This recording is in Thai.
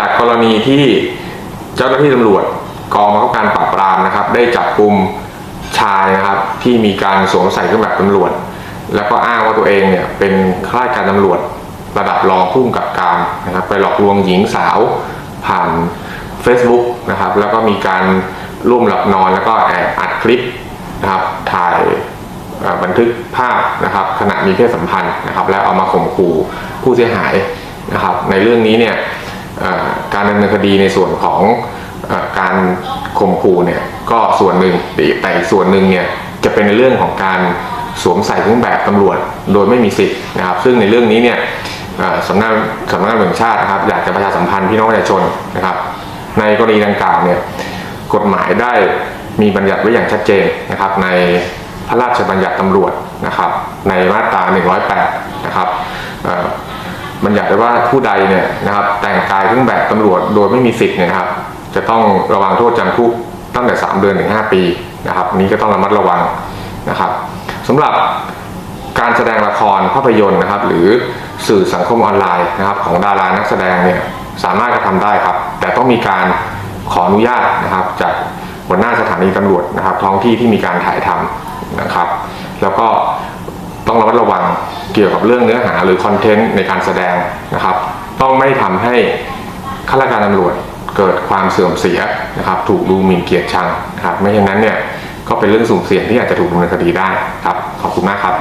จากกรณีที่เจ้าหน้าที่ตำรวจกองบังคับการปราบปรามนะครับ ได้จับกลุ่มชายนะครับที่มีการสวมใส่เครื่องแบบตำรวจ แล้วก็อ้างว่าตัวเองเนี่ยเป็นข้าราชการตำรวจระดับรองผู้กำกับการนะครับ ไปหลอกลวงหญิงสาวผ่าน Facebook นะครับ แล้วก็มีการร่วมหลับนอนแล้วก็แอบอัดคลิปนะครับถ่ายบันทึกภาพนะครับ ขณะมีเพศสัมพันธ์นะครับ แล้วเอามาข่มขู่ผู้เสียหายนะครับ ในเรื่องนี้เนี่ย การดำเนินคดีในส่วนของอการข่มขู่เนี่ยก็ส่วนหนึ่งแต่อีกส่วนหนึ่งเนี่ยจะเป็นในเรื่องของการสวมใส่เครื่องแบบตำรวจโดยไม่มีสิทธิ์นะครับ ซึ่งในเรื่องนี้เนี่ยสำนักสำนักงานตำรวจแห่งชาตินะครับอยากจะประชาสัมพันธ์พี่น้องประชาชนนะครับ ในกรณีดังกล่าวเนี่ยกฎหมายได้มีบัญญัติไว้อย่างชัดเจนนะครับ ในพระราชบัญญัติตำรวจนะครับ ในมาตรา 108นะครับเอ่อ บัญญัติไว้ว่าผู้ใดเนี่ยนะครับแต่งกายเครื่องแบบตำรวจโดยไม่มีสิทธิ์เนี่ยนะครับ จะต้องระวังโทษจำคุกตั้งแต่ 3 เดือนถึง 5 ปีนะครับนนี้ก็ต้องระมัดระวังนะครับสำหรับการแสดงละครภาพยนตร์นะครับ หรือสื่อสังคมออนไลน์นะครับ ของดารานักแสดงเนี่ยสามารถกระทำได้ครับ แต่ต้องมีการขออนุญาตนะครับ จากหัวหน้าสถานีตำรวจนะครับ ท้องที่ที่มีการถ่ายทำนะครับ แล้วก็ ต้องระมัดระวังเกี่ยวกับเรื่องเนื้อหาหรือคอนเทนต์ในการแสดงนะครับ ต้องไม่ทำให้ข้าราชการตำรวจเกิดความเสื่อมเสียนะครับ ถูกดูหมิ่นเกียรติชังนะครับ ไม่เช่นนั้นเนี่ยก็เป็นเรื่องสุ่มเสี่ยงที่อาจจะถูกดำเนินคดีได้ครับ ขอบคุณมากครับ